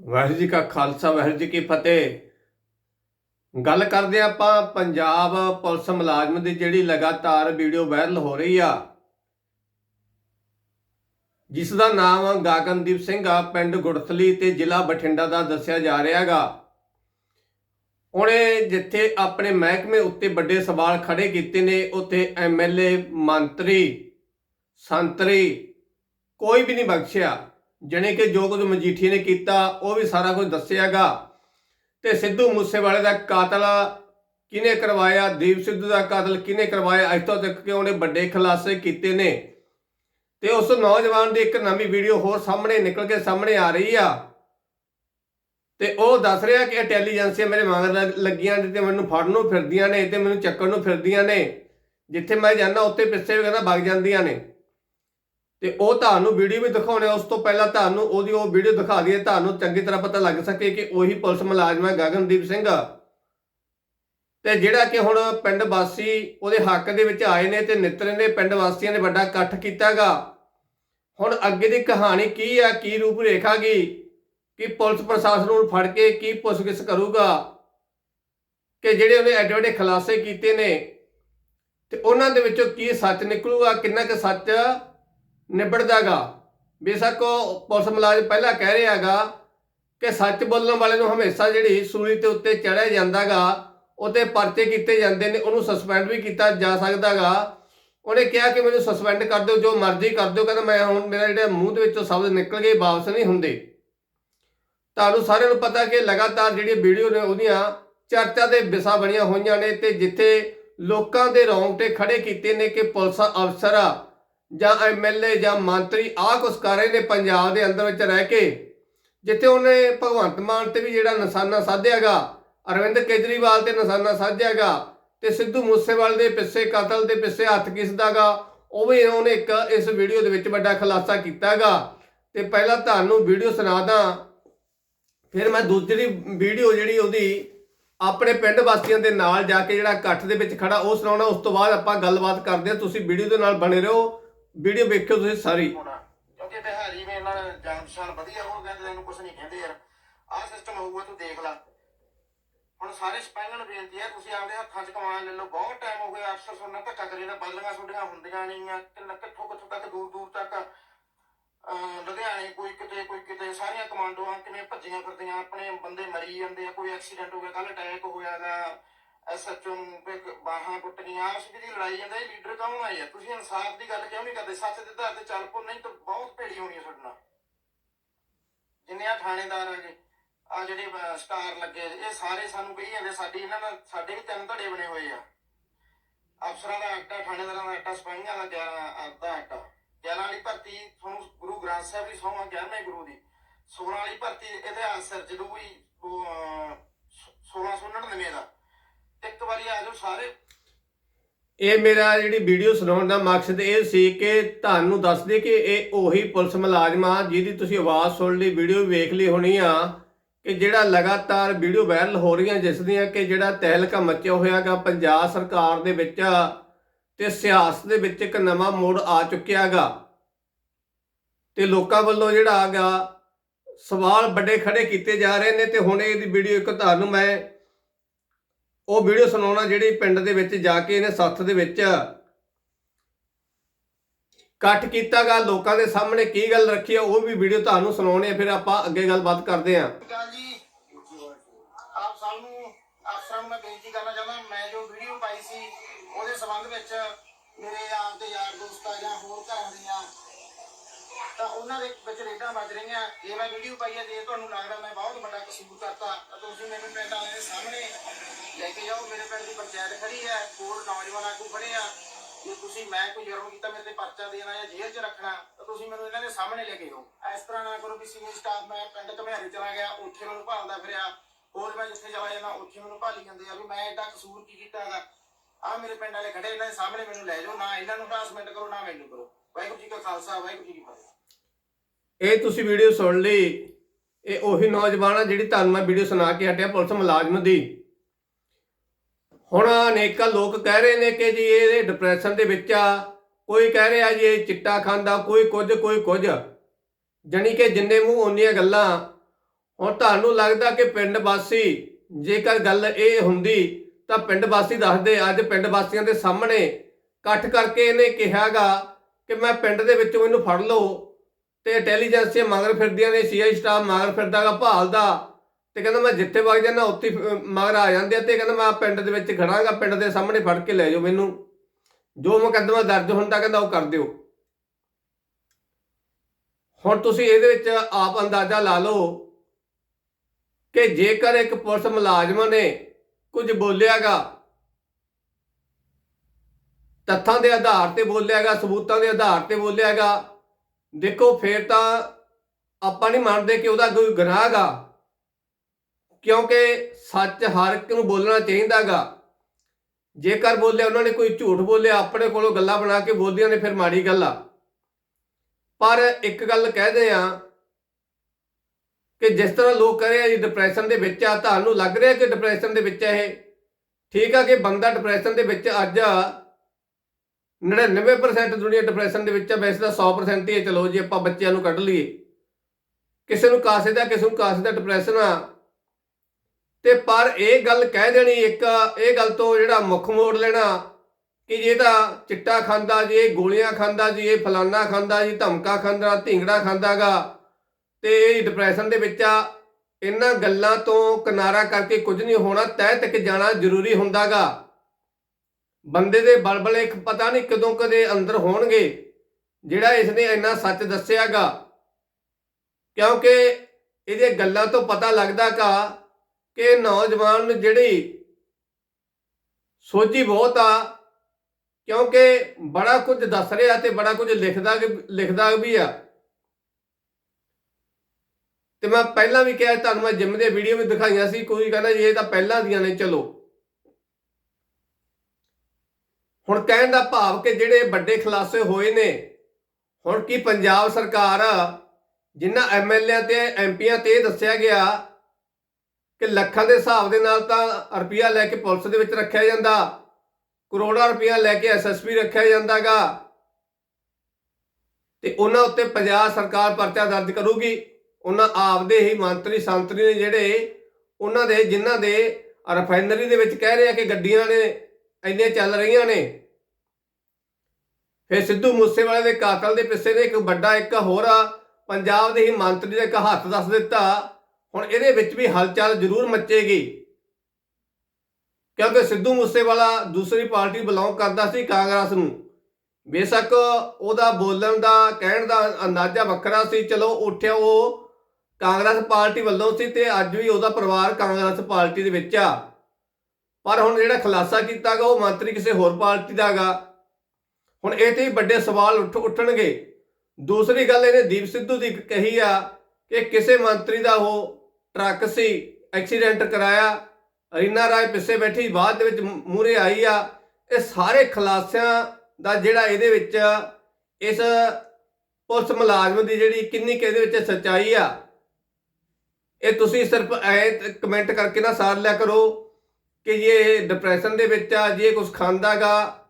ਵਾਹਿਗੁਰੂ ਜੀ ਕਾ ਖਾਲਸਾ, ਵਾਹਿਗੁਰੂ ਜੀ ਕੀ ਫਤਿਹ। ਗੱਲ ਕਰਦੇ ਹਾਂ ਆਪਾਂ ਪੰਜਾਬ ਪੁਲਿਸ ਮੁਲਾਜ਼ਮ ਦੀ ਜਿਹੜੀ ਲਗਾਤਾਰ ਵੀਡੀਓ ਵਾਇਰਲ ਹੋ ਰਹੀ ਆ। ਜਿਸ ਦਾ ਨਾਮ ਗਾਗਨਦੀਪ ਸਿੰਘ ਆ, ਪਿੰਡ ਗੁੜਥਲੀ ਤੇ ਜ਼ਿਲ੍ਹਾ ਬਠਿੰਡਾ ਦਾ ਦੱਸਿਆ ਜਾ ਰਿਹਾ ਹੈਗਾ। ਉਹਨੇ ਜਿੱਥੇ ਆਪਣੇ ਮਹਿਕਮੇ ਉੱਤੇ ਵੱਡੇ ਸਵਾਲ ਖੜੇ ਕੀਤੇ ਨੇ, ਉੱਥੇ ਐਮਐਲਏ ਮੰਤਰੀ, ਸੰਤਰੀ, ਕੋਈ ਵੀ ਨਹੀਂ ਬਖਸ਼ਿਆ। ਜਣੇ ਕਿ ਜੋ ਕੁਝ ਮਜੀਠੀ ਨੇ ਕੀਤਾ, ਉਹ ਵੀ ਸਾਰਾ ਕੁਝ ਦੱਸਿਆਗਾ। ਤੇ ਸਿੱਧੂ ਮੂਸੇਵਾਲੇ ਦਾ ਕਾਤਲ ਕਿਹਨੇ ਕਰਵਾਇਆ? ਦੀਪ ਸਿੱਧੂ ਦਾ ਕਾਤਲ ਕਿਹਨੇ ਕਰਵਾਇਆ? ਅੱਜ ਤੱਕ ਕਿ ਉਹਨੇ ਵੱਡੇ ਖੁਲਾਸੇ ਕੀਤੇ ਨੇ? ਤੇ ਉਸ ਨੌਜਵਾਨ ਦੀ ਇੱਕ ਨਵੀਂ ਵੀਡੀਓ ਹੋਰ ਸਾਹਮਣੇ ਨਿਕਲ ਕੇ ਸਾਹਮਣੇ ਆ ਰਹੀ ਆ। ਤੇ ਉਹ ਦੱਸ ਰਿਹਾ ਕਿ ਇੰਟੈਲੀਜੈਂਸੀਆਂ ਮੇਰੇ ਮਗਰ ਲੱਗ- ਲੱਗੀਆਂ ਨੇ ਤੇ ਮੈਨੂੰ ਫੜਨ ਨੂੰ ਫਿਰਦੀਆਂ ਨੇ ਤੇ ਮੈਨੂੰ ਚੱਕਣ ਨੂੰ ਫਿਰਦੀਆਂ ਨੇ। ਜਿੱਥੇ ਮੈਂ ਜਾਂਦਾ, ਉੱਥੇ ਪਿੱਛੇ ਵੀ ਕਹਿੰਦਾ ਵਗ ਜਾਂਦੀਆਂ ਨੇ। ਤੇ ਉਹ ਤੁਹਾਨੂੰ ਵੀਡੀਓ ਵੀ ਦਿਖਾਉਣੇ ਉਸ ਤੋਂ ਪਹਿਲਾਂ ਤੁਹਾਨੂੰ ਉਹਦੀ ਉਹ ਵੀਡੀਓ ਦਿਖਾ ਦਈਏ, ਤੁਹਾਨੂੰ ਚੰਗੀ ਤਰ੍ਹਾਂ ਪਤਾ ਲੱਗ ਸਕੇ ਕਿ ਉਹੀ ਪੁਲਿਸ ਮੁਲਾਜ਼ਮ ਹੈ ਗਗਨਦੀਪ ਸਿੰਘ। ਤੇ ਜਿਹੜਾ ਕਿ ਹੁਣ ਪਿੰਡ ਵਾਸੀ ਉਹਦੇ ਹੱਕ ਦੇ ਵਿੱਚ ਆਏ ਨੇ ਤੇ ਨਿੱਤਰੇ ਨੇ ਪਿੰਡ ਵਾਸੀਆਂ ਨੇ ਵੱਡਾ ਇਕੱਠ ਕੀਤਾਗਾ। ਹੁਣ ਅੱਗੇ ਦੀ ਕਹਾਣੀ ਕੀ ਆ, ਕੀ ਰੂਪ ਰੇਖਾ ਕਿ ਪੁਲਿਸ ਪ੍ਰਸ਼ਾਸਨ ਨੂੰ ਫੜ ਕੇ ਕੀ ਪੁੱਛਗਿੱਛ ਕਰੂਗਾ? ਕਿ ਜਿਹੜੇ ਉਹਨੇ ਐਡੇ ਵੱਡੇ ਖੁਲਾਸੇ ਕੀਤੇ ਨੇ, ਤੇ ਉਹਨਾਂ ਦੇ ਵਿੱਚੋਂ ਕੀ ਸੱਚ ਨਿਕਲੂਗਾ, ਕਿੰਨਾ ਕੁ ਸੱਚ ਨਿਬੜਦਾਗਾ। ਬੇਸ਼ੱਕ ਉਹ ਪੁਲਿਸ ਮੁਲਾਜ਼ਮ ਪਹਿਲਾਂ ਕਹਿ ਰਿਹਾਗਾ ਕਿ ਸੱਚ ਬੋਲਣ ਵਾਲੇ ਨੂੰ ਹਮੇਸ਼ਾ ਜਿਹੜੀ ਸੂਲੀ ਤੇ ਉੱਤੇ ਚੜਿਆ ਜਾਂਦਾਗਾ ਉਹਤੇ ਪਰਚੇ ਕੀਤੇ ਜਾਂਦੇ ਨੇ, ਉਹਨੂੰ ਸਸਪੈਂਡ ਵੀ ਕੀਤਾ ਜਾ ਸਕਦਾਗਾ। ਉਹਨੇ ਕਿਹਾ ਕਿ ਮੈਨੂੰ ਸਸਪੈਂਡ ਕਰ ਦਿਓ, ਜੋ ਮਰਜ਼ੀ ਕਰ ਦਿਓ, ਕਹਿੰਦਾ ਮੈਂ ਹੁਣ ਮੇਰਾ ਜਿਹੜਾ ਮੂੰਹ ਦੇ ਵਿੱਚੋਂ ਸ਼ਬਦ ਨਿਕਲ ਗਏ, ਵਾਪਸ ਨਹੀਂ ਹੁੰਦੇ। ਤੁਹਾਨੂੰ ਸਾਰਿਆਂ ਨੂੰ ਪਤਾ ਕਿ ਲਗਾਤਾਰ ਜਿਹੜੀ ਵੀਡੀਓ ਨੇ ਉਹਦੀਆਂ ਚਰਚਾ ਦੇ ਵਿਸ਼ਾ ਬਣੀਆਂ ਹੋਈਆਂ ਨੇ ਤੇ ਜਿੱਥੇ ਲੋਕਾਂ ਦੇ ਰੌਂਗਟੇ ਖੜੇ ਕੀਤੇ ਨੇ ਕਿ ਪੁਲਿਸ ਅਫਸਰ ਆ ਜਾਂ ਐਮਐਲਏ ਜਾਂ ਮੰਤਰੀ, ਆਹ ਕੁਛ ਕਰ ਰਹੇ ਨੇ ਪੰਜਾਬ ਦੇ ਅੰਦਰ ਵਿੱਚ ਰਹਿ ਕੇ। ਜਿੱਥੇ ਉਹਨੇ ਭਗਵੰਤ ਮਾਨ ਤੇ ਵੀ ਜਿਹੜਾ ਨਿਸ਼ਾਨਾ ਸਾਧਿਆਗਾ, ਅਰਵਿੰਦ ਕੇਜਰੀਵਾਲ ਤੇ ਨਿਸ਼ਾਨਾ ਸਾਧਿਆਗਾ ਤੇ ਸਿੱਧੂ ਮੂਸੇਵਾਲ ਦੇ ਪਿੱਛੇ, ਕਤਲ ਦੇ ਪਿੱਛੇ ਹੱਥ ਕਿਸਦਾਗਾ ਉਹ ਵੀ ਉਹਨੇ ਇੱਕ ਇਸ ਵੀਡੀਓ ਦੇ ਵਿੱਚ ਵੱਡਾ ਖੁਲਾਸਾ ਕੀਤਾਗਾ। ਤੇ ਪਹਿਲਾਂ ਤੁਹਾਨੂੰ ਵੀਡੀਓ ਸੁਣਾਦਾ ਫਿਰ ਮੈਂ ਦੂਸਰੀ ਵੀਡੀਓ ਜਿਹੜੀ ਉਹਦੀ ਆਪਣੇ ਪਿੰਡ ਵਾਸੀਆਂ ਦੇ ਨਾਲ ਜਾ ਕੇ ਜਿਹੜਾ ਇਕੱਠ ਦੇ ਵਿੱਚ ਖੜਾ, ਉਹ ਸੁਣਾਉਣਾ, ਉਸ ਤੋਂ ਬਾਅਦ ਆਪਾਂ ਗੱਲਬਾਤ ਕਰਦੇ ਹਾਂ। ਤੁਸੀਂ ਵੀਡੀਓ ਦੇ ਨਾਲ ਬਣੇ ਰਹੋ। ਵੀਡੀਓ ਵੇਖਿਓ ਤੁਸੀਂ ਸਾਰੀ। ਹੋਣਾ। ਕਿਉਂਕਿ ਬਿਹਾਰੀ ਵੀ ਇਹਨਾਂ ਨੇ ਜਾਨ ਪਛਾਣ ਵਧੀਆ ਹੋ ਕਹਿੰਦੇ ਇਹਨੂੰ ਕੁਝ ਨਹੀਂ ਕਹਿੰਦੇ ਯਾਰ। ਆਹ ਸਿਸਟਮ ਹੋਊਗਾ, ਤੂੰ ਦੇਖ ਲੈ। ਹੁਣ ਸਾਰੇ ਸਪੈਨਰ ਨੂੰ ਬੇਨਤੀ ਹੈ, ਤੁਸੀਂ ਆਪਦੇ ਹੱਥਾਂ 'ਚ ਕਮਾਨ ਲੈ ਲਓ। ਬਹੁਤ ਟਾਈਮ ਹੋ ਗਿਆ, ਅਫਸਰ ਸੁਣਨਾ ਧੱਕਾ ਕਰੀ ਨਾ ਬਦਲੀਆਂ ਛੁੱਡੀਆਂ ਹੁੰਦੀਆਂ ਨਹੀਂ ਆ ਕਿੰਨਾ ਕਿੱਥੋਂ ਕਿੱਥੋਂ ਤੱਕ, ਦੂਰ ਦੂਰ ਤੱਕ। ਅਹ ਲੁਧਿਆਣੇ ਕੋਈ ਕਿਤੇ ਕੋਈ ਕਿਤੇ ਸਾਰੀਆਂ ਕਮਾਂਡੋਆਂ ਕਿਵੇਂ ਭੱਜੀਆਂ ਫਿਰਦੀਆਂ, ਆਪਣੇ ਬੰਦੇ ਮਰੀ ਜਾਂਦੇ ਆ, ਕੋਈ ਐਕਸੀਡੈਂਟ ਹੋ ਗਿਆ ਕੱਲ ਅਟੈਕ ਹੋਇਆਗਾ। ਐਸਐਚਓ ਨੂੰ ਵੀ ਬਾਹਾਂ ਟੁੱਟ ਆਪਸ ਵਿੱਚ ਲੜਾਈ ਜਾਂਦਾ, ਇਹ ਲੀਡਰ ਕੌਣ ਆ ਯਾਰ? ਤੁਸੀਂ ਇਨਸਾਫ ਦੀ ਗੱਲ ਕਿਉਂ ਨਹੀਂ ਕਰਦੇ? ਸੱਚ ਦੇ ਆਧਾਰ ਤੇ ਚੱਲ ਪੋ ਨਹੀਂ ਤਾਂ ਬਹੁਤ ਭੇੜੀ ਹੋਣੀ ਹੈ ਤੁਹਾਡੇ ਨਾਲ। ਜਿੰਨੇ ਆ ਥਾਣੇਦਾਰ ਆਗੇ ਆ ਜਿਹੜੇ ਸਟਾਰ ਲੱਗੇ, ਇਹ ਸਾਰੇ ਸਾਨੂੰ ਕਹੀ ਜਾਂਦੇ, ਸਾਡੀ ਇਹਨਾਂ ਦਾ ਸਾਡੇ ਵੀ ਤਿੰਨ ਧੜੇ ਬਣੇ ਹੋਏ ਆ। ਅਫਸਰਾਂ ਦਾ ਆਟਾ, ਥਾਣੇਦਾਰਾਂ ਦਾ ਆਟਾ, ਸਪਾਹੀਆਂ ਦਾ 11 ਅੱਧਾ ਆਟਾ। 11 ਵਾਲੀ ਭਰਤੀ ਤੁਹਾਨੂੰ ਗੁਰੂ ਗ੍ਰੰਥ ਸਾਹਿਬ ਦੀ ਸੌਂਹਾਂ 11ਵੇਂ ਗੁਰੂ ਦੀ। 16 ਵਾਲੀ ਭਰਤੀ ਇਤਿਹਾਸ ਸਿਰ ਜਦੋਂ 1699 ਦਾ। ਇੱਕ ਵਾਰੀ ਆ ਜਾਓ ਸਾਰੇ। ਇਹ ਮੇਰਾ ਜਿਹੜੀ ਵੀਡੀਓ ਸੁਣਾਉਣ ਦਾ ਮਕਸਦ ਇਹ ਸੀ ਕਿ ਤੁਹਾਨੂੰ ਦੱਸ ਦਈਏ ਕਿ ਇਹ ਉਹੀ ਪੁਲਿਸ ਮੁਲਾਜ਼ਮ ਆ ਜਿਹਦੀ ਤੁਸੀਂ ਆਵਾਜ਼ ਸੁਣ ਲਈ, ਵੀਡੀਓ ਵੇਖ ਲਈ ਹੋਣੀ ਆ, ਕਿ ਜਿਹੜਾ ਲਗਾਤਾਰ ਵੀਡੀਓ ਵਾਇਰਲ ਹੋ ਰਹੀਆਂ, ਜਿਸ ਦੀਆਂ ਕਿ ਜਿਹੜਾ ਤਹਿਲਕਾ ਮਚਿਆ ਹੋਇਆਗਾ, ਪੰਜਾਬ ਸਰਕਾਰ ਦੇ ਵਿੱਚ ਤੇ ਸਿਆਸਤ ਦੇ ਵਿੱਚ ਇੱਕ ਨਵਾਂ ਮੋੜ ਆ ਚੁੱਕਿਆਗਾ। ਤੇ ਲੋਕਾਂ ਵੱਲੋਂ ਜਿਹੜਾ ਹੈਗਾ, ਸਵਾਲ ਵੱਡੇ ਖੜੇ ਕੀਤੇ ਜਾ ਰਹੇ ਨੇ ਤੇ ਹੁਣ ਇਹਦੀ ਵੀਡੀਓ ਇੱਕ ਤੁਹਾਨੂੰ ਮੈਂ ਉਹ ਵੀਡੀਓ ਸੁਣਾਉਣਾ ਜਿਹੜੀ ਪਿੰਡ ਦੇ ਵਿੱਚ ਜਾ ਕੇ ਇਹਨੇ ਸੱਥ ਦੇ ਵਿੱਚ ਇਕੱਠ ਕੀਤਾਗਾ ਲੋਕਾਂ ਦੇ ਸਾਹਮਣੇ ਕੀ ਗੱਲ ਰੱਖੀ ਆ, ਉਹ ਵੀ ਵੀਡੀਓ ਤੁਹਾਨੂੰ ਸੁਣਾਉਣੀ ਆ, ਫਿਰ ਆਪਾਂ ਅੱਗੇ ਗੱਲਬਾਤ ਕਰਦੇ ਆਂ। ਜੀ। ਆਪ ਸਭ ਨੂੰ ਅਫਸਰਾਂ ਨੂੰ ਮੈਂ ਬੇਨਤੀ ਕਰਨਾ ਚਾਹੁੰਦਾ, ਮੈਂ ਜੋ ਵੀਡੀਓ ਪਾਈ ਸੀ, ਉਹਦੇ ਸੰਬੰਧ ਵਿੱਚ ਮੇਰੇ ਆਪ ਦੇ ਯਾਰ ਦੋਸਤਾਂ ਜਾਂ ਹੋਰ ਘਰਾਂ ਦੀਆਂ ਤਾਂ ਉਹਨਾਂ ਦੇ ਵਿੱਚ ਰੇਡਾਂ ਵੱਜ ਰਹੀਆਂ। ਜੇ ਮੈਂ ਵੀਡੀਓ ਪਾਈ ਹੈ ਜੇ ਤੁਹਾਨੂੰ ਲੱਗਦਾ ਮੈਂ ਬਹੁਤ ਵੱਡਾ ਕਸੂਰ ਕਰਤਾ। ਤਾਂ ਤੁਸੀਂ ਮੈਨੂੰ ਪਿੰਡ ਵਾਲਿਆਂ ਦੇ ਸਾਹਮਣੇ ਲੈ ਕੇ ਜਾਓ, ਮੇਰੇ ਪਿੰਡ ਦੀ ਪੰਚਾਇਤ ਖੜੀ ਹੈ, ਕੋਲ ਨੌਜਵਾਨ ਆਗੂ ਖੜੇ ਆ। ਜੇ ਤੁਸੀਂ ਮੈਂ ਕੋਈ ਜੁਰਮ ਕੀਤਾ, ਮੇਰੇ ਤੇ ਪਰਚਾ ਦੇਣਾ ਜਾਂ ਜੇਲ੍ਹ 'ਚ ਰੱਖਣਾ, ਤਾਂ ਤੁਸੀਂ ਮੈਨੂੰ ਇਹਨਾਂ ਦੇ ਸਾਹਮਣੇ ਲੈ ਕੇ ਜਾਓ। ਇਸ ਤਰ੍ਹਾਂ ਨਾ ਕਰੋ ਕਿ ਸੀਨੀਅਰ ਸਟਾਫ, ਮੈਂ ਪਿੰਡ ਘਮਿਆਰੇ ਚਲਾ ਗਿਆ, ਉੱਥੇ ਮੈਨੂੰ ਭਾਲਦਾ ਫਿਰਿਆ। ਹੋਰ ਮੈਂ ਜਿੱਥੇ ਚਲਾ ਜਾਂਦਾ, ਉੱਥੇ ਮੈਨੂੰ ਭਾਲੀ ਜਾਂਦੇ ਆ ਵੀ ਮੈਂ ਐਡਾ ਕਸੂਰ ਕੀ ਕੀਤਾ ਹੈਗਾ ਆ ਮੇਰੇ ਪਿੰਡ ਵਾਲੇ ਖੜੇ, ਇਹਨਾਂ ਦੇ ਸਾਹਮਣੇ ਮੈਨੂੰ ਲੈ ਜਾਓ, ਨਾ ਇਹਨਾਂ ਨੂੰ ਹਰਾਸਮੈਂਟ ਕਰੋ, ਨਾ ਮੈਨੂੰ ਕਰੋ। ਵਾਹਿਗੁਰੂ ਜੀ ਕਾ ਖਾਲਸਾ, ਵਾਹਿਗੁਰੂ ਜੀ ਕੀ ਫਤਿਹ। ਇਹ ਤੁਸੀਂ ਵੀਡੀਓ ਸੁਣ ਲਈ, ਇਹ ਉਹੀ ਨੌਜਵਾਨ ਆ ਜਿਹੜੀ ਤੁਹਾਨੂੰ ਮੈਂ ਵੀਡੀਓ ਸੁਣਾ ਕੇ ਹਟਿਆ ਪੁਲਿਸ ਮੁਲਾਜ਼ਮ ਦੀ। ਹੁਣ ਅਨੇਕਾਂ ਲੋਕ ਕਹਿ ਰਹੇ ਨੇ ਕਿ ਜੀ ਇਹ ਡਿਪਰੈਸ਼ਨ ਦੇ ਵਿੱਚ ਆ। ਕੋਈ ਕਹਿ ਰਿਹਾ ਜੀ ਇਹ ਚਿੱਟਾ ਖਾਂਦਾ, ਕੋਈ ਕੁਝ ਕੋਈ ਕੁਝ। ਜਾਣੀ ਕਿ ਜਿੰਨੇ ਮੂੰਹ ਓਨੀਆਂ ਗੱਲਾਂ। ਹੁਣ ਤੁਹਾਨੂੰ ਲੱਗਦਾ ਕਿ ਪਿੰਡ ਵਾਸੀ, ਜੇਕਰ ਗੱਲ ਇਹ ਹੁੰਦੀ, ਤਾਂ ਪਿੰਡ ਵਾਸੀ ਦੱਸਦੇ, ਅੱਜ ਪਿੰਡ ਵਾਸੀਆਂ ਦੇ ਸਾਹਮਣੇ ਇਕੱਠ ਕਰਕੇ ਇਹਨੇ ਕਿਹਾਗਾ ਕਿ ਮੈਂ ਪਿੰਡ ਦੇ ਵਿੱਚੋਂ ਇਹਨੂੰ ਫੜ ਲਓ। ਤੇ ਇੰਟੈਲੀਜੈਂਸੀਆਂ ਮਗਰ ਫਿਰਦੀਆਂ ਨੇ ਸੀਆਈ ਸਟਾਫ ਮਗਰ ਫਿਰਦਾਗਾ ਭਾਲਦਾ। ਤੇ ਕਹਿੰਦਾ ਮੈਂ ਜਿੱਥੇ ਵਗ ਜਾਣਾ ਉੱਥੇ ਮਗਰ ਆ ਜਾਂਦੇ ਆ ਤੇ ਕਹਿੰਦਾ ਮੈਂ ਪਿੰਡ ਦੇ ਵਿੱਚ ਖੜਾਂਗਾ, ਪਿੰਡ ਦੇ ਸਾਹਮਣੇ ਫੜ ਕੇ ਲੈ ਜਾਓ ਮੈਨੂੰ। ਜੋ ਮੁਕੱਦਮਾ ਦਰਜ ਹੁੰਦਾ, ਕਹਿੰਦਾ ਉਹ ਕਰ ਦਿਓ। ਹੁਣ ਤੁਸੀਂ ਇਹਦੇ ਵਿੱਚ ਆਪ ਅੰਦਾਜ਼ਾ ਲਾ ਲਓ ਕਿ ਜੇਕਰ ਇੱਕ ਪੁਲਿਸ ਮੁਲਾਜ਼ਮ ਨੇ ਕੁਝ ਬੋਲਿਆਗਾ, ਤੱਥਾਂ ਦੇ ਆਧਾਰ ਤੇ ਬੋਲਿਆਗਾ, ਸਬੂਤਾਂ ਦੇ ਆਧਾਰ ਤੇ ਬੋਲਿਆਗਾ, ਦੇਖੋ ਫੇਰ ਤਾਂ ਆਪਾਂ ਨਹੀਂ ਮੰਨਦੇ ਕਿ ਉਹਦਾ ਕੋਈ ਗੁਨਾਹ ਗਾ। ਕਿਉਂਕਿ ਸੱਚ ਹਰ ਇੱਕ ਨੂੰ ਬੋਲਣਾ ਚਾਹੀਦਾਗਾ। ਜੇਕਰ ਬੋਲਿਆ ਉਹਨਾਂ ਨੇ ਕੋਈ ਝੂਠ ਬੋਲਿਆ ਆਪਣੇ ਕੋਲੋਂ ਗੱਲਾਂ ਬਣਾ ਕੇ ਬੋਲਦੀਆਂ ਨੇ, ਫਿਰ ਮਾੜੀ ਗੱਲ ਆ। ਪਰ ਇੱਕ ਗੱਲ ਕਹਦੇ ਆ ਕਿ ਜਿਸ ਤਰ੍ਹਾਂ ਲੋਕ ਕਹ ਰਹੇ ਆ ਜੀ ਡਿਪਰੈਸ਼ਨ ਦੇ ਵਿੱਚ ਆ, ਤੁਹਾਨੂੰ ਲੱਗ ਰਿਹਾ ਕਿ ਡਿਪਰੈਸ਼ਨ ਦੇ ਵਿੱਚ ਆ ਇਹ? ਠੀਕ ਆ ਕਿ ਬੰਦਾ ਡਿਪਰੈਸ਼ਨ ਦੇ ਵਿੱਚ ਅੱਜ 99% ਦੁਨੀਆ ਡਿਪਰੈਸ਼ਨ ਦੇ ਵਿੱਚ ਆ, ਵੈਸੇ ਤਾਂ 100% ਹੀ ਹੈ ਚਲੋ ਜੀ, ਆਪਾਂ ਬੱਚਿਆਂ ਨੂੰ ਕੱਢ ਲਈਏ। ਕਿਸੇ ਨੂੰ ਕਾਸੇ ਦਾ, ਕਿਸੇ ਨੂੰ ਕਾਸੇ ਦਾ ਡਿਪਰੈਸ਼ਨ ਆ। ਤੇ ਪਰ ਇਹ ਗੱਲ ਕਹਿ ਦੇਣੀ ਇੱਕ, ਇਹ ਗੱਲ ਤੋਂ ਜਿਹੜਾ ਮੁੱਖ ਮੋੜ ਲੈਣਾ ਕਿ ਜੇ ਤਾਂ ਚਿੱਟਾ ਖਾਂਦਾ, ਜੀ ਇਹ ਗੋਲੀਆਂ ਖਾਂਦਾ, ਜੀ ਇਹ ਫਲਾਨਾ ਖਾਂਦਾ, ਜੀ ਧਮਕਾ ਖਾਂਦਾ ਢਿੰਗੜਾ ਖਾਂਦਾਗਾ ਤੇ ਇਹ ਡਿਪਰੈਸ਼ਨ ਦੇ ਵਿੱਚ ਆ, ਇਹਨਾਂ ਗੱਲਾਂ ਤੋਂ ਕਿਨਾਰਾ ਕਰਕੇ ਕੁਝ ਨਹੀਂ ਹੋਣਾ, ਤਹਿ ਤੱਕ ਜਾਣਾ ਜ਼ਰੂਰੀ ਹੁੰਦਾਗਾ। ਬੰਦੇ ਦੇ ਬਲਬਲੇ ਇੱਕ ਪਤਾ ਨਹੀਂ ਕਦੋਂ ਕਦੇ ਅੰਦਰ ਹੋਣਗੇ, ਜਿਹੜਾ ਇਸਨੇ ਇੰਨਾ ਸੱਚ ਦੱਸਿਆਗਾ। ਕਿਉਂਕਿ ਇਹਦੇ ਗੱਲਾਂ ਤੋਂ ਪਤਾ ਲੱਗਦਾਗਾ ਕਿ ਨੌਜਵਾਨ ਜਿਹੜੀ ਸੋਝੀ ਬਹੁਤ ਆ, ਕਿਉਂਕਿ ਬੜਾ ਕੁਝ ਦੱਸ ਰਿਹਾ ਤੇ ਬੜਾ ਕੁਝ ਲਿਖਦਾ ਲਿਖਦਾ ਵੀ ਆ। ਤੇ ਮੈਂ ਪਹਿਲਾਂ ਵੀ ਕਿਹਾ, ਤੁਹਾਨੂੰ ਮੈਂ ਜਿਮ ਦੇ ਵੀਡੀਓ ਵੀ ਦਿਖਾਈਆਂ ਸੀ, ਕੋਈ ਕਹਿੰਦਾ ਜੀ ਇਹ ਤਾਂ ਪਹਿਲਾਂ ਦੀਆਂ ਨੇ, ਚਲੋ। ਹੁਣ ਕਹਿਣ ਦਾ ਭਾਵ ਕਿ ਜਿਹੜੇ ਵੱਡੇ ਖੁਲਾਸੇ ਹੋਏ ਨੇ, ਹੁਣ ਕੀ ਪੰਜਾਬ ਸਰਕਾਰ ਜਿਨ੍ਹਾਂ ਐਮਐਲਏ ਤੇ ਐਮਪੀਆਂ ਤੇ ਇਹ ਦੱਸਿਆ ਗਿਆ ਕਿ ਲੱਖਾਂ ਦੇ ਹਿਸਾਬ ਦੇ ਨਾਲ ਤਾਂ ਰੁਪਈਆ ਲੈ ਕੇ ਪੁਲਿਸ ਦੇ ਵਿੱਚ ਰੱਖਿਆ ਜਾਂਦਾ। ਕਰੋੜਾਂ ਰੁਪਈਆ ਲੈ ਕੇ ਐਸਐਸਪੀ ਰੱਖਿਆ ਜਾਂਦਾਗਾ। ਤੇ ਉਹਨਾਂ ਉੱਤੇ ਪੰਜਾਬ ਸਰਕਾਰ ਪਰਚਾ ਦਰਜ ਕਰੂਗੀ। ਉਹਨਾਂ ਆਪਦੇ ਹੀ ਮੰਤਰੀ ਸੰਤਰੀ ਨੇ ਜਿਹੜੇ, ਉਹਨਾਂ ਦੇ, ਜਿਨ੍ਹਾਂ ਦੇ ਰਿਫਾਈਨਰੀ ਦੇ ਵਿੱਚ ਕਹਿ ਰਹੇ ਆ ਕਿ ਗੱਡੀਆਂ ਨੇ ਇੰਨੇ ਚੱਲ ਰਹੀਆਂ ਨੇ। ਫਿਰ ਸਿੱਧੂ ਮੂਸੇਵਾਲੇ ਦੇ ਕਾਤਲ ਦੇ ਪਿੱਛੇ ਨੇ ਇੱਕ ਵੱਡਾ ਇੱਕ ਹੋਰ ਪੰਜਾਬ ਦੇ ਹੀ ਮੰਤਰੀ ਦਾ ਇੱਕ ਹੱਥ ਦੱਸ ਦਿੱਤਾ। ਹੁਣ ਇਹਦੇ ਵਿੱਚ ਵੀ ਹਲਚਲ ਜ਼ਰੂਰ ਮੱਚੇਗੀ। ਕਿਉਂਕਿ ਸਿੱਧੂ ਮੂਸੇਵਾਲਾ ਦੂਸਰੀ ਪਾਰਟੀ ਬਿਲੋਂਗ ਕਰਦਾ ਸੀ ਕਾਂਗਰਸ ਨੂੰ। ਬੇਸ਼ੱਕ ਉਹਦਾ ਬੋਲਣ ਦਾ, ਕਹਿਣ ਦਾ ਅੰਦਾਜ਼ਾ ਵੱਖਰਾ ਸੀ। ਚਲੋ, ਉੱਠਿਆ ਉਹ ਕਾਂਗਰਸ ਪਾਰਟੀ ਵੱਲੋਂ ਸੀ ਤੇ ਅੱਜ ਵੀ ਉਹਦਾ ਪਰਿਵਾਰ ਕਾਂਗਰਸ ਪਾਰਟੀ ਦੇ ਵਿੱਚ ਆ। ਪਰ ਹੁਣ ਜਿਹੜਾ ਖੁਲਾਸਾ ਕੀਤਾ ਕੀਤਾਗਾ, ਉਹ ਮੰਤਰੀ ਕਿਸੇ ਹੋਰ ਪਾਰਟੀ ਦਾ ਦਾਗਾ। ਹੁਣ ਇਹ ਤੇ ਹੀ ਵੱਡੇ ਸਵਾਲ ਉੱਠ, ਉੱਠਣਗੇ। ਦੂਸਰੀ ਗੱਲ ਇਹਨੇ ਦੀਪ ਸਿੱਧੂ ਦੀ ਕਹੀ ਆ ਕਿ ਕਿਸੇ ਮੰਤਰੀ ਦਾ ਉਹ ਟਰੱਕ ਸੀ, ਐਕਸੀਡੈਂਟ ਕਰਾਇਆ। ਰੀਨਾ ਰਾਏ ਪਿੱਛੇ ਬੈਠੀ, ਬਾਅਦ ਦੇ ਵਿੱਚ ਮੂਰੇ ਆਈ ਆ। ਇਹ ਸਾਰੇ ਖਲਾਸਿਆਂ ਦਾ ਜਿਹੜਾ ਇਹਦੇ ਵਿੱਚ ਇਸ ਪੁਲਿਸ ਮੁਲਾਜ਼ਮ ਦੀ ਜਿਹੜੀ ਕਿੰਨੀ ਕਿ ਇਹਦੇ ਵਿੱਚ ਸੱਚਾਈ ਆ, ਇਹ ਤੁਸੀਂ ਸਿਰਫ ਐ ਕਮੈਂਟ ਕਰਕੇ ਨਾ ਸਾਰ ਲਿਆ ਕਰੋ ਕਿ ਇਹ ਡਿਪਰੈਸ਼ਨ ਦੇ ਵਿੱਚ ਆ, ਜੇ ਕੁਝ ਖਾਂਦਾਗਾ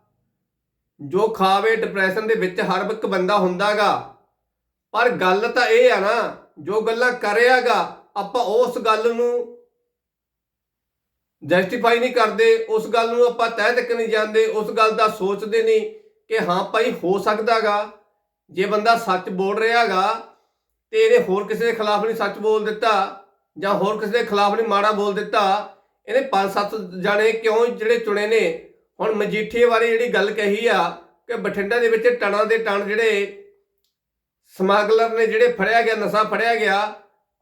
ਜੋ ਖਾਵੇ ਡਿਪਰੈਸ਼ਨ ਦੇ ਵਿੱਚ ਹਰ ਇੱਕ ਬੰਦਾ ਹੁੰਦਾਗਾ। ਪਰ ਗੱਲ ਤਾਂ ਇਹ ਆ ਨਾ, ਜੋ ਗੱਲਾਂ ਕਰਿਆਗਾ ਆਪਾਂ ਉਸ ਗੱਲ ਨੂੰ ਜਸਟੀਫਾਈ ਨਹੀਂ ਕਰਦੇ, ਉਸ ਗੱਲ ਨੂੰ ਆਪਾਂ ਤਹਿ ਤੱਕ ਨਹੀਂ ਜਾਂਦੇ, ਉਸ ਗੱਲ ਦਾ ਸੋਚਦੇ ਨਹੀਂ ਕਿ ਹਾਂ ਭਾਈ ਹੋ ਸਕਦਾਗਾ ਜੇ ਬੰਦਾ ਸੱਚ ਬੋਲ ਰਿਹਾਗਾ ਤੇ ਇਹਨੇ ਹੋਰ ਕਿਸੇ ਦੇ ਖਿਲਾਫ ਨਹੀਂ ਸੱਚ ਬੋਲ ਦਿੱਤਾ ਜਾਂ ਹੋਰ ਕਿਸੇ ਦੇ ਖਿਲਾਫ ਨਹੀਂ ਮਾੜਾ ਬੋਲ ਦਿੱਤਾ, ਇਹਨੇ ਪੰਜ ਸੱਤ ਜਾਣੇ ਕਿਉਂ ਜਿਹੜੇ ਚੁਣੇ ਨੇ? ਹੁਣ ਮਜੀਠੀਏ ਬਾਰੇ ਜਿਹੜੀ ਗੱਲ ਕਹੀ ਆ ਕਿ ਬਠਿੰਡਾ ਦੇ ਵਿੱਚ ਟਣਾ ਦੇ ਟਣ ਜਿਹੜੇ ਸਮਗਲਰ ਨੇ, ਜਿਹੜੇ ਫੜਿਆ ਗਿਆ, ਨਸ਼ਾ ਫੜਿਆ ਗਿਆ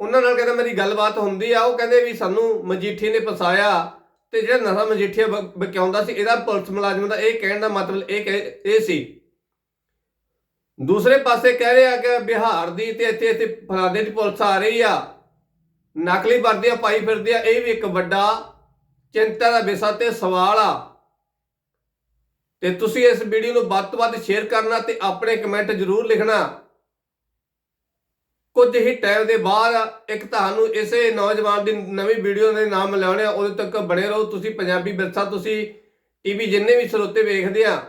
ਉਹਨਾਂ ਨਾਲ ਕਹਿੰਦਾ ਮੇਰੀ ਗੱਲਬਾਤ ਹੁੰਦੀ ਆ, ਉਹ ਕਹਿੰਦੇ ਵੀ ਸਾਨੂੰ ਮਜੀਠੀ ਨੇ ਫਸਾਇਆ ਤੇ ਜਿਹੜਾ ਨਸ਼ਾ ਮਜੀਠੀਆ ਬਕਿਆਉਂਦਾ ਸੀ, ਇਹਦਾ ਪੁਲਿਸ ਮੁਲਾਜ਼ਮ ਦਾ ਇਹ ਕਹਿਣ ਦਾ ਮਤਲਬ ਇਹ ਕਹਿ- ਇਹ ਸੀ। ਦੂਸਰੇ ਪਾਸੇ ਕਹਿ ਰਿਹਾ ਕਿ ਬਿਹਾਰ ਦੀ ਤੇ ਇੱਥੇ ਇੱਥੇ ਫਲਾਦੇ ਦੀ ਪੁਲਿਸ ਆ ਰਹੀ ਆ, ਨਕਲੀ ਵਰਦੀਆਂ ਪਾਈ ਫਿਰਦੇ ਆ, ਇਹ ਵੀ ਇੱਕ ਵੱਡਾ ਚਿੰਤਾ ਦਾ ਵਿਸ਼ਾ ਤੇ ਸਵਾਲ ਆ। ਤੇ ਤੁਸੀਂ ਇਸ ਵੀਡੀਓ ਨੂੰ ਵੱਧ ਤੋਂ ਵੱਧ ਸ਼ੇਅਰ ਕਰਨਾ ਤੇ ਆਪਣੇ ਕਮੈਂਟ ਜ਼ਰੂਰ ਲਿਖਣਾ। ਕੁਝ ਹੀ ਟਾਈਮ ਦੇ ਬਾਅਦ ਇੱਕ ਤੁਹਾਨੂੰ ਇਸੇ ਨੌਜਵਾਨ ਦੀ ਨਵੀਂ ਵੀਡੀਓ ਦੇ ਨਾਮ ਲਿਆਉਣੇ ਆ ਉਦੋਂ ਤੱਕ ਬਣੇ ਰਹੋ। ਤੁਸੀਂ ਪੰਜਾਬੀ ਵਿਰਸਾ, ਤੁਸੀਂ ਟੀਵੀ ਜਿੰਨੇ ਵੀ ਸਰੋਤੇ ਵੇਖਦੇ ਆ,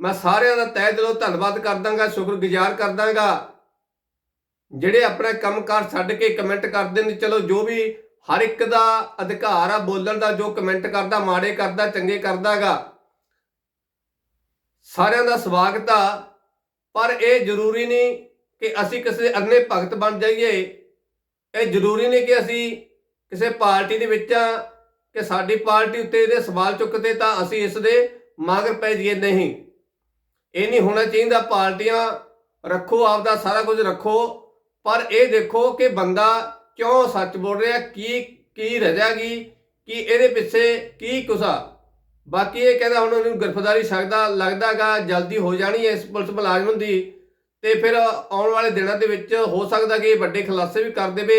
ਮੈਂ ਸਾਰਿਆਂ ਦਾ ਤਹਿ ਦਿਲੋਂ ਧੰਨਵਾਦ ਕਰਦਾਗਾ, ਸ਼ੁਕਰਗੁਜ਼ਾਰ ਕਰਦਾਗਾ। ਜਿਹੜੇ ਆਪਣਾ ਕੰਮਕਾਰ ਛੱਡ ਕੇ ਕਮੈਂਟ ਕਰਦੇ ਨੇ, ਚਲੋ ਜੋ ਵੀ ਹਰ ਇੱਕ ਦਾ ਅਧਿਕਾਰ ਆ, ਬੋਲਣ ਦਾ, ਜੋ ਕਮੈਂਟ ਕਰਦਾ, ਮਾੜੇ ਕਰਦਾ, ਚੰਗੇ ਕਰਦਾਗਾ। ਸਾਰਿਆਂ ਦਾ ਸਵਾਗਤ ਆ, ਪਰ ਇਹ ਜ਼ਰੂਰੀ ਨਹੀਂ ਕਿ ਅਸੀਂ ਕਿਸੇ ਅੰਨੇ ਭਗਤ ਬਣ ਜਾਈਏ। ਇਹ ਜ਼ਰੂਰੀ ਨਹੀਂ ਕਿ ਅਸੀਂ ਕਿਸੇ ਪਾਰਟੀ ਦੇ ਵਿੱਚ ਆ ਕਿ ਸਾਡੀ ਪਾਰਟੀ ਉੱਤੇ ਇਹਦੇ ਸਵਾਲ ਚੁੱਕਦੇ ਤਾਂ ਅਸੀਂ ਇਸ ਦੇ ਮਗਰ ਪੈ ਜਾਈਏ। ਨਹੀਂ, ਇਹ ਨਹੀਂ ਹੋਣਾ ਚਾਹੀਦਾ ਪਾਰਟੀਆਂ, ਰੱਖੋ ਆਪਦਾ ਸਾਰਾ ਕੁਝ ਰੱਖੋ, ਪਰ ਇਹ ਦੇਖੋ ਕਿ ਬੰਦਾ ਕਿਉਂ ਸੱਚ ਬੋਲ ਰਿਹਾ, ਕੀ ਕੀ ਰਹਿ ਗਈ ਕਿ ਇਹਦੇ ਪਿੱਛੇ ਕੀ ਕੁਸਾ। ਬਾਕੀ ਇਹ ਕਹਿੰਦਾ ਹੁਣ ਉਹਨੂੰ ਗ੍ਰਿਫਤਾਰੀ ਸਕਦਾ ਲੱਗਦਾਗਾ ਜਲਦੀ ਹੋ ਜਾਣੀ ਹੈ ਇਸ ਪੁਲਿਸ ਮੁਲਾਜ਼ਮ ਦੀ। ਤੇ ਫਿਰ ਆਉਣ ਵਾਲੇ ਦਿਨਾਂ ਦੇ ਵਿੱਚ ਹੋ ਸਕਦਾ ਕਿ ਇਹ ਵੱਡੇ ਖੁਲਾਸੇ ਵੀ ਕਰ ਦੇਵੇ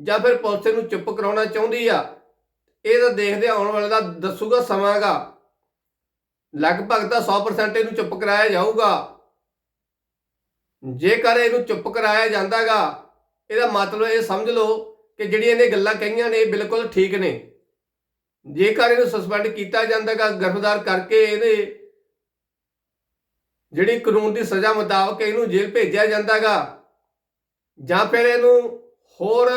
ਜਾਂ ਫਿਰ ਪੁਲਿਸ ਨੂੰ ਚੁੱਪ ਕਰਾਉਣਾ ਚਾਹੁੰਦੀ ਆ। ਇਹ ਤਾਂ ਦੇਖਦੇ ਆਉਣ ਵਾਲੇ ਦਾ ਦੱਸੂਗਾ ਸਮਾਂਗਾ ਲਗਭਗ ਤਾਂ 100% ਇਹਨੂੰ ਚੁੱਪ ਕਰਾਇਆ ਜਾਊਗਾ। ਜੇਕਰ ਇਹਨੂੰ ਚੁੱਪ ਕਰਾਇਆ ਜਾਂਦਾਗਾ, ਇਹਦਾ ਮਤਲਬ ਇਹ ਸਮਝ ਲਓ ਕਿ ਜਿਹੜੀਆਂ ਇਹਨੇ ਗੱਲਾਂ ਕਹੀਆਂ ਨੇ, ਇਹ ਬਿਲਕੁਲ ਠੀਕ ਨੇ। ਜੇਕਰ ਇਹਨੂੰ ਸਸਪੈਂਡ ਕੀਤਾ ਜਾਂਦਾਗਾ, ਗ੍ਰਿਫਤਾਰ ਕਰਕੇ ਇਹਦੇ ਜਿਹੜੀ ਕਾਨੂੰਨ ਦੀ ਸਜ਼ਾ ਮੁਤਾਬਕ ਇਹਨੂੰ ਜੇਲ੍ਹ ਭੇਜਿਆ ਜਾਂਦਾਗਾ। ਜਾਂ ਫਿਰ ਇਹਨੂੰ ਹੋਰ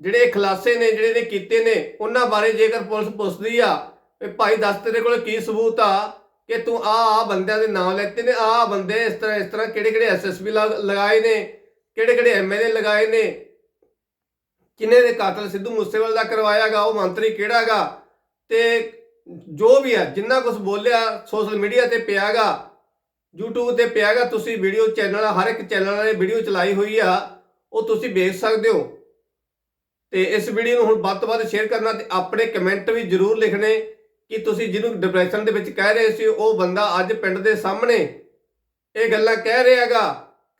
ਜਿਹੜੇ ਖਲਾਸੇ ਨੇ, ਜਿਹੜੇ ਨੇ ਕੀਤੇ ਨੇ, ਉਹਨਾਂ ਬਾਰੇ ਜੇਕਰ ਪੁਲਿਸ ਪੁੱਛਦੀ ਆ, ਵੀ ਭਾਈ ਦੱਸ ਤੇਰੇ ਕੋਲ ਕੀ ਸਬੂਤ ਆ ਕਿ ਤੂੰ ਆ ਆ ਬੰਦਿਆਂ ਦੇ ਨਾਮ ਲੈਤੇ ਨੇ ਆ ਬੰਦੇ ਇਸ ਤਰ੍ਹਾਂ ਇਸ ਤਰ੍ਹਾਂ ਕਿਹੜੇ ਕਿਹੜੇ ਐਸਐਸਪੀ ਲਗਾਏ ਨੇ, ਕਿਹੜੇ ਕਿਹੜੇ ਐਮਐਲਏ ਲਗਾਏ ਨੇ, ਕਿੰਨੇ ਦੇ ਕਾਤਲ ਸਿੱਧੂ ਮੂਸੇਵਾਲ ਦਾ ਕਰਵਾਇਆਗਾ, ਉਹ ਮੰਤਰੀ ਕਿਹੜਾਗਾ, ਤੇ ਜੋ ਵੀ ਆ, ਜਿੰਨਾ ਕੁਝ ਬੋਲਿਆ ਸੋਸ਼ਲ ਮੀਡੀਆ ਤੇ ਪਿਆਗਾ YouTube ਤੇ ਪਿਆਗਾ ਤੁਸੀਂ ਵੀਡੀਓ ਚੈਨਲ ਹਰ ਇੱਕ ਚੈਨਲ ਨੇ ਵੀਡੀਓ ਚਲਾਈ ਹੋਈ ਆ, ਉਹ ਤੁਸੀਂ ਵੇਖ ਸਕਦੇ ਹੋ। ਤੇ ਇਸ ਵੀਡੀਓ ਨੂੰ ਹੁਣ ਵੱਧ ਤੋਂ ਵੱਧ ਸ਼ੇਅਰ ਕਰਨਾ ਤੇ ਆਪਣੇ ਕਮੈਂਟ ਵੀ ਜ਼ਰੂਰ ਲਿਖਣੇ ਕਿ ਤੁਸੀਂ ਜਿਹਨੂੰ ਡਿਪਰੈਸ਼ਨ ਦੇ ਵਿੱਚ ਕਹਿ ਰਹੇ ਸੀ, ਉਹ ਬੰਦਾ ਅੱਜ ਪਿੰਡ ਦੇ ਸਾਹਮਣੇ ਇਹ ਗੱਲਾਂ ਕਹਿ ਰਿਹਾਗਾ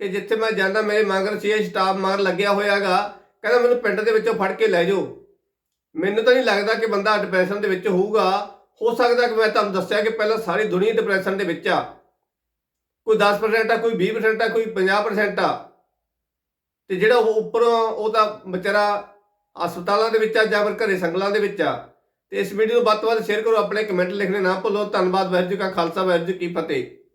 ਕਿ ਜਿੱਥੇ ਮੈਂ ਜਾਂਦਾ, ਮੇਰੇ ਮਗਰ ਸੀ ਸਟਾਫ ਮਗਰ ਲੱਗਿਆ ਹੋਇਆਗਾ ਕਹਿੰਦਾ ਮੈਨੂੰ ਪਿੰਡ ਦੇ ਵਿੱਚੋਂ ਫੜ ਕੇ ਲੈ ਜਾਓ। ਮੈਨੂੰ ਤਾਂ ਨਹੀਂ ਲੱਗਦਾ ਕਿ ਬੰਦਾ ਡਿਪਰੈਸ਼ਨ ਦੇ ਵਿੱਚ ਹੋਊਗਾ। ਹੋ ਸਕਦਾ ਕਿ ਮੈਂ ਤੁਹਾਨੂੰ ਦੱਸਿਆ ਕਿ ਪਹਿਲਾਂ ਸਾਰੀ ਦੁਨੀਆ ਡਿਪਰੈਸ਼ਨ ਦੇ ਵਿੱਚ ਆ। ਕੋਈ 10% ਆ, ਕੋਈ 20% ਆ, ਕੋਈ 50% ਆ। ਤੇ ਜਿਹੜਾ ਉਹ ਉੱਪਰੋਂ ਉਹ ਤਾਂ ਵਿਚਾਰਾ ਹਸਪਤਾਲਾਂ ਦੇ ਵਿੱਚ ਆ ਜਾਂ ਫਿਰ ਘਰੇ ਸੰਗਲਾਂ ਦੇ ਵਿੱਚ ਆ। ਤੇ ਇਸ ਵੀਡੀਓ ਨੂੰ ਵੱਧ ਤੋਂ ਵੱਧ ਸ਼ੇਅਰ ਕਰੋ, ਆਪਣੇ ਕਮੈਂਟ ਲਿਖਣੇ ਨਾ ਭੁੱਲੋ। ਧੰਨਵਾਦ, ਵਾਹਿਗੁਰੂ ਜੀ ਕਾ ਖਾਲਸਾ, ਵਾਹਿਗੁਰੂ ਜੀ ਕੀ ਫਤਿਹ।